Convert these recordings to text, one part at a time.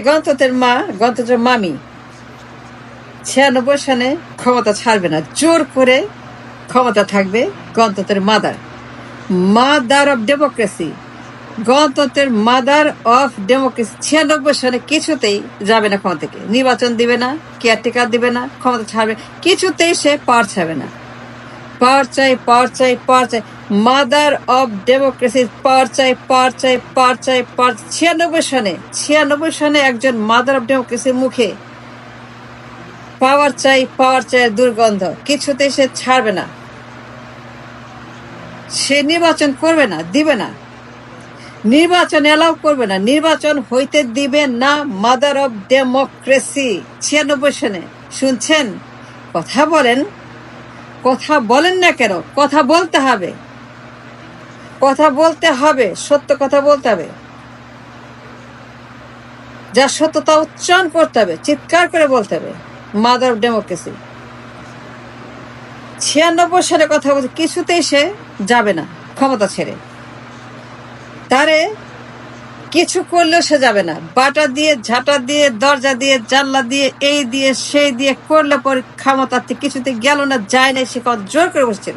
গণতন্ত্রের মা, গণতন্ত্রের মামি। ছিয়ানব্বই সালে ক্ষমতা ছাড়বে না। জোর করে ক্ষমতা থাকবে গণতন্ত্রের মাদার। Mother of democracy. গণতন্ত্রের মাদার অফ ডেমোক্রেসি। ছিয়ানব্বই সালে কিছুতেই যাবে না ক্ষমতা থেকে। নির্বাচন দিবে না, কেয়ারটেকার দিবে না, ক্ষমতা ছাড়বে। কিছুতেই সে পার ছাড়বে না। পার চাই পার চাই পার চাই। মাদার অব ডেমোক্রেসি পাওয়ার চাই পাওয়ার চাই পাওয়ার চাই পাওয়ার ছিয়ানব্বই সনে ছিয়ানব্বই সনে একজন মাদার অফ ডেমোক্রেসির মুখে পাওয়ার চাই পাওয়ার চাই দুর্গন্ধ। কিছুতে সে ছাড়বে না। সে নির্বাচন করবে না, দিবে না। নির্বাচন এলাও করবে না। নির্বাচন হইতে দিবে না মাদার অব ডেমোক্রেসি ছিয়ানব্বই সনে। শুনছেন? কথা বলেন? কথা বলেন না কেন? কথা বলতে হবে। কথা বলতে হবে, সত্য কথা বলতে হবে। যা সত্যতা উচ্চারণ করতে হবে, চিৎকার করে বলতে হবে। মাদার ডেমোক্রেসি ছিয়ানব্বই সালে কথা বলছে, কিছুতেই সে যাবে না, ক্ষমতা ছেড়ে। তারে কিছু করলেও সে যাবে না। বাটা দিয়ে, ঝাঁটা দিয়ে, দরজা দিয়ে, জানলা দিয়ে, এই দিয়ে, সেই দিয়ে করলে পরে ক্ষমতাতে কিছুতে গেল না, যায় না সে জোর করে বসছিল।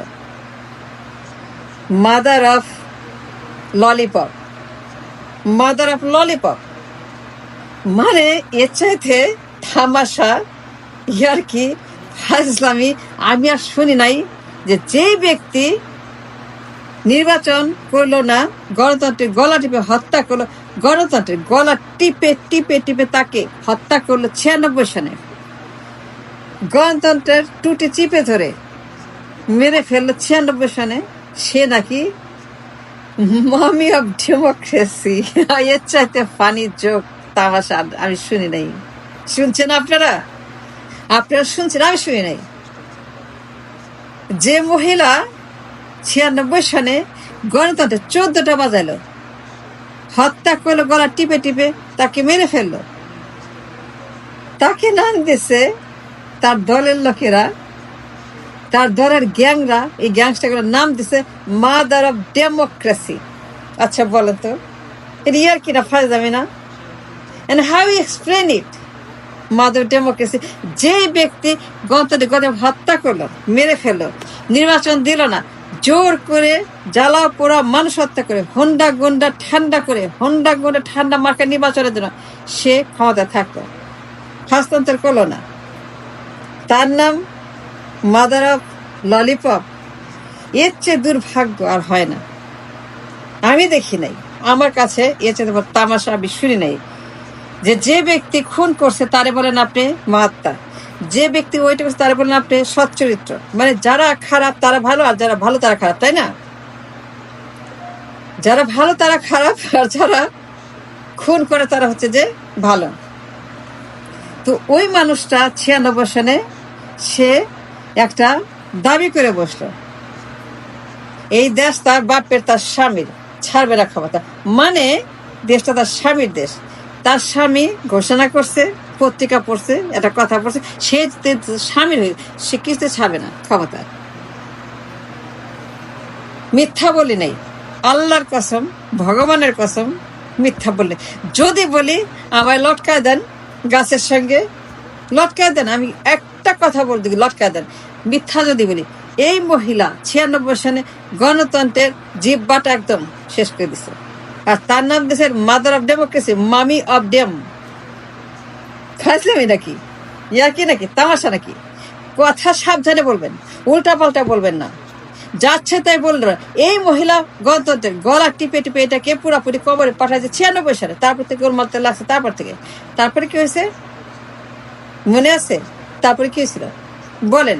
Mother of lollipop mother of lollipop মানে এর চাইতে থামাশা ইয়ার কি ফাজলামি আমি আর শুনি নাই যে যেই ব্যক্তি নির্বাচন করল না, গণতন্ত্রের গলা টিপে হত্যা করল, গণতন্ত্রের গলা টিপে টিপে টিপে তাকে হত্যা করল ছিয়ানব্বই সালে। গণতন্ত্রের টুটি চিপে ধরে মেরে ফেলল ছিয়ানব্বই সালে, সে নাকি মামি অফ ডেমোক্রেসি এর চাইতে ফানি যোগ তামাশা আমি শুনি নাই। শুনছেন আপনারা? আপনারা শুনছেন? আমি শুনি নাই। যে মহিলা ছিয়ানব্বই সনে গণতন্ত্রে চোদ্দটা বাজাইলো, হত্যা করল, গলা টিপে টিপে, তাকে মেরে ফেলল। তাকে নাম দিছে তার দলের লোকেরা তার দলের গ্যাংরা, এই গ্যাংস্টারগুলোর নাম দিছে মাদার অফ ডেমোক্রেসি আচ্ছা বলো তো এটা ইয়ার কিনা ফায়দামি না? And how explain it mother democracy যে ব্যক্তি গণতন্ত্রে গণে হত্যা করল, মেরে ফেলল, নির্বাচন দিল না, জোর করে জ্বালা পোড়া মানুষ হত্যা করে, হন্ডা গুন্ডা ঠান্ডা করে, হন্ডা গুন্ডা ঠান্ডা মার্কা নির্বাচনের জন্য সে ক্ষমতা থাকতো হস্তান্তর করল না। তার নাম মাদার অফ ললিপপ এর চেয়ে দুর্ভাগ্য আর হয় না। আমি দেখি নাই। আমার কাছে এর চেয়ে তামাশা আমি শুনি নাই। যে যে ব্যক্তি খুন করছে তারে বলেন আপনি মহাত্মা। যে ব্যক্তি ওইটা করছে তারা বলেন আপনি সচ্চরিত্র। মানে যারা খারাপ তারা ভালো আর যারা ভালো তারা খারাপ, তাই না? যারা ভালো তারা খারাপ আর যারা খুন করে তারা হচ্ছে যে ভালো। তো ওই মানুষটা ছিয়ানব্বই সনে সে একটা দাবি করে বসল। এই দেশ তার বাপের, তার স্বামীর, ছাড়বে না ক্ষমতা। মানে দেশটা তার স্বামীর দেশ। তার স্বামী ঘোষণা করছে, পত্রিকা পড়ছে, একটা কথা পড়ছে, সে স্বামীর হয়ে সে কিছুতে ছাড়বে না ক্ষমতা মিথ্যা বলি নাই। আল্লাহর কসম, ভগবানের কসম মিথ্যা বলি যদি বলি, আমায় লটকায় দেন গাছের সঙ্গে। লটকায় দেন, আমি একটা কথা বলে দিই লটকায় দেন। মিথ্যা যদি বলি, এই মহিলা ছিয়ানব্বই সালে গণতন্ত্রের জিব্বাটা একদম শেষ করে দিছে। আর তার নাম দিয়েছে mother of democracy mummy of dem ফাজলামি নাকি? ইয়া কি নাকি? তামাশা নাকি? কথা সাবধানে বলবেন উল্টা পাল্টা বলবেন না। যাচ্ছে তাই বলল, এই মহিলা গণতন্ত্রের গলা টিপে টিপে এটাকে পুরাপুরি কবরে পাঠাইছে ছিয়ানব্বই সালে। তারপর থেকে ওর মারতে লাগছে, তারপর থেকে। তারপরে কি হয়েছে? মনে আছে? তারপরে কি হয়েছিল? বলেন।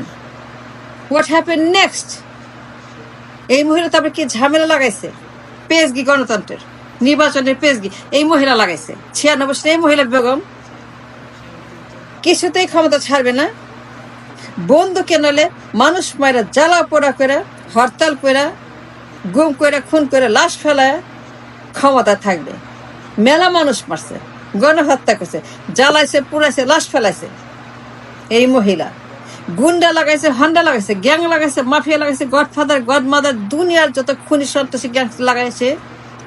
হোয়াট হ্যাপেন নেক্সট এই মহিলা তারপরে কি ঝামেলা লাগাইছে? পেজগি গণতন্ত্রের, নির্বাচনের পেজগি, এই মহিলা লাগাইছে। ছিয়ানব্বই সালে এই মহিলা বেগম। কিছুতেই ক্ষমতা ছাড়বে না। বন্ধুকে নলে মানুষ মায়েরা জ্বালা পোড়া করে হরতাল করে গুম করে খুন করে লাশ ফেলায় ক্ষমতা থাকবে। মেলা মানুষ মারছে, গণহত্যা করছে, জ্বালাইছে, পুড়াইছে, লাশ ফেলাইছে। এই মহিলা। গুন্ডা লাগাইছে, হন্ডা লাগাইছে, গ্যাং লাগাইছে, মাফিয়া লাগাইছে, গডফাদার, গডমাদার, দুনিয়ার যত খুনি সন্ত্রাসী গ্যাং লাগাইছে,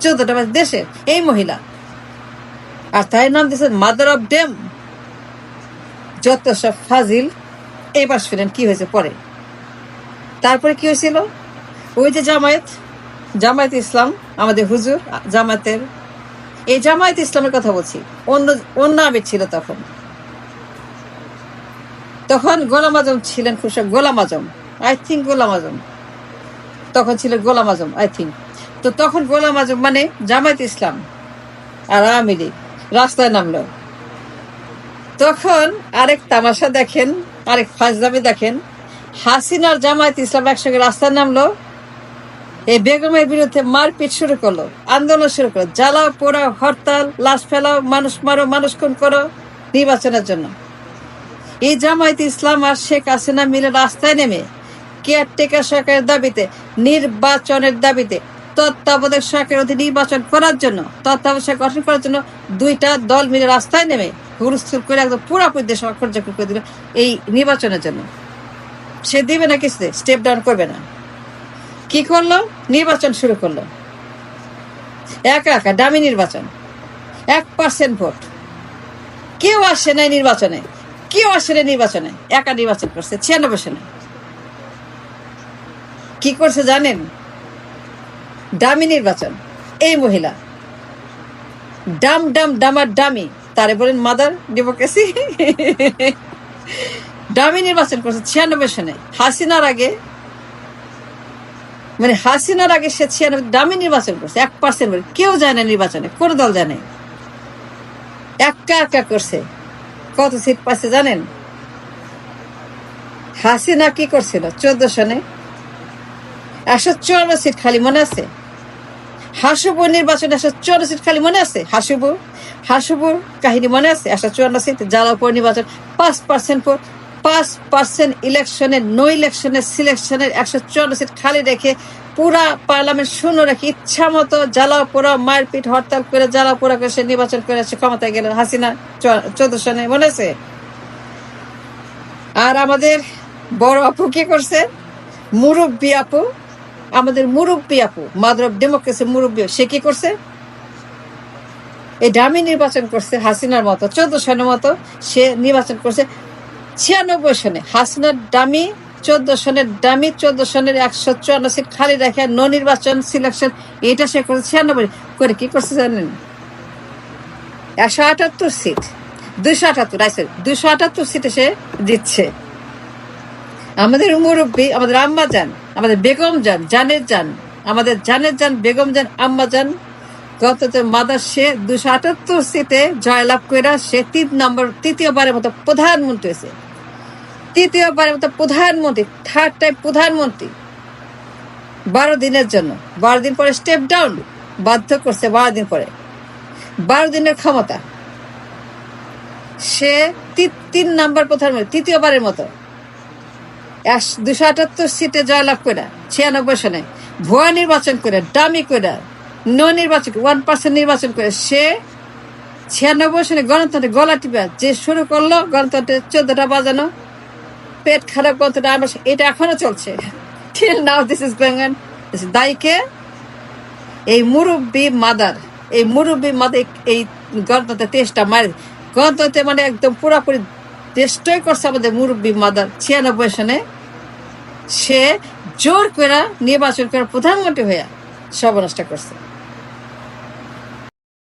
চৌদ্দটা দেশে। এই মহিলা। আর তাই নাম দিয়েছে মাদার অফ ডেম। যত সব ফাজিল এবার শুনেন কি হয়েছে পরে? তারপরে কি হয়েছিল? ওই যে জামায়াত জামায়াত ইসলাম, আমাদের হুজুর, জামায়াতের। এই জামায়াত ইসলামের কথা বলছি। অন্য অন্য আমির ছিল তখন। তখন গোলাম আজম ছিলেন খুশক গোলাম আজম। I think Golam Azam. তখন ছিল গোলাম আজম আই থিঙ্ক তো তখন গোলাম আজম মানে জামায়াত ইসলাম আর আওয়ামী লীগ রাস্তায় নামলো। তখন আরেক তামাশা দেখেন, আরেক ফাজলামি দেখেন, হাসিনার জামায়াত ইসলাম একসঙ্গে রাস্তায় নামলো। এই বেগমের বিরুদ্ধে মারপিট শুরু করল, আন্দোলন শুরু করল। জ্বালাও, পোড়াও, হরতাল, লাশ ফেলাও, মানুষ মারো, মানুষ খুন করো নির্বাচনের জন্য। এই জামায়াত ইসলাম আর শেখ হাসিনা মিলে রাস্তায় নেমে কেয়ারটেকার সরকারের দাবিতে, নির্বাচনের দাবিতে, তত্ত্বাবধায়ক সরকারের অধীনে নির্বাচন করার জন্য, তত্ত্বাবধায়ক গঠন করার জন্য দুইটা দল মিলে রাস্তায় নেমে হুলস্থুল করে একদম পুরাপুরি দেশ অকর্য করে দিল এই নির্বাচনের জন্য। সে দিবে না কিছুতে স্টেপ ডাউন করবে না। কি করল? নির্বাচন শুরু করল। একা একা, দামি নির্বাচন। এক পার্সেন্ট ভোট। কেউ আসে নাই নির্বাচনে। কেউ আসে নাই নির্বাচনে? একা নির্বাচন করছে, ছিয়ানব্বই সনে। কি করছে জানেন? ডামি নির্বাচন, এই মহিলা। ডাম ডাম ডামার ডামি তারে বলেন মাদার ডেমোক্রেসি ডামি নির্বাচন করছে ছিয়ানব্বই সনে। হাসিনার আগে মানে হাসিনার আগে সে ছিয়ানব্বই, দামি নির্বাচন করছে, এক পার্সেন্ট কেউ জানে নির্বাচনে, কোন দল জানে। না একা একা করছে। কত সিট পাচ্ছে জানেন? হাসিনা কি করছিল? চোদ্দ সনে? একশো চুয়ান্ন সিট খালি মনে আছে? হাসুবু নির্বাচনে একশো চুয়ান্ন সিট খালি মনে আছে? হাসুবু? হাসুবুর কাহিনী মনে আছে? একশো চুয়ান্ন সিট জালাপুর নির্বাচন, পাঁচ পার্সেন্ট পর পাঁচ পার্সেন্ট ইলেকশনে নো ইলেকশনের সিলেকশনের একশো চুয়ান্ন সিট খালি রেখে পুরা পার্লামেন্ট শূন্য রাখি ইচ্ছা মতো জ্বালাও পোড়া মারপিট, হরতাল করে জ্বালাও পোড়া করে সে নির্বাচন করে সে ক্ষমতায় গেলেন। হাসিনা চোদ্দ সনে মনে আছে আর আমাদের বড় আপু কি করছে? মুরব্বী আপু, আমাদের মুরব্বী আপু মাদার অফ ডেমোক্রেসি মুরব্বী, সে কি করছে? এই ডামি নির্বাচন করছে হাসিনার মতো, চোদ্দ সনের মতো সে নির্বাচন করছে ছিয়ানব্বই সনে। হাসিনার ডামি চোদ্দ সনের ডামি চোদ্দ সনের একশো চুয়ান্ন সিট খালি রেখে নির্বাচন সিলেকশন এটা সে করছে ছিয়ানব্বই, করে কি করছে জানেন? একশো আটাত্তর সিট দুইশো আটাত্তর আইসে দুইশো আটাত্তর সিটে সে দিচ্ছে আমাদের মুরব্বী, আমাদের আম্মা যান, আমাদের বেগম যান, জানের যান, আমাদের জানের যান, বেগম যান, আম্মা যান, গত মাদার সে দুশো আটাত্তর সিটে জয়লাভ করে সে তিন নম্বর, তৃতীয়বারের মতো প্রধানমন্ত্রী হয়েছে। তৃতীয়বারের মতো প্রধানমন্ত্রী থার্ড টাইম প্রধানমন্ত্রী। বারো দিনের জন্য। বারো দিন পরে স্টেপ ডাউন বাধ্য করছে বারো দিন পরে। বারো দিনের ক্ষমতা। সে তিন নাম্বার প্রধানমন্ত্রী, তৃতীয়বারের মতো। দুশো আটাত্তর সিটে জয়লাভ করে, ছিয়ানব্বই সনে। ভুয়া নির্বাচন করে ডামি করে ন নির্বাচন ওয়ান পার্সেন্ট নির্বাচন করে, সে ছিয়ানব্বই সনে গণতন্ত্রে গলা টিপা যে শুরু করল, গণতন্ত্রের চোদ্দটা বাজানো। পেট খারাপ গণতন্ত্র আমার এটা এখনও চলছে। Till now this is going on দায়ীকে এই মুরব্বী মাদার, এই মুরব্বী মাদার এই গণতন্ত্রের তেজটা মারে গণতন্ত্রে মানে একদম পুরাপুরি দেশটাই করছে আমাদের মুরব্বী মাদার। ছিয়ানব্বই সনে সে জোর করে নির্বাচন করে প্রধানমন্ত্রী হইয়া সর্বনাশটা করছে।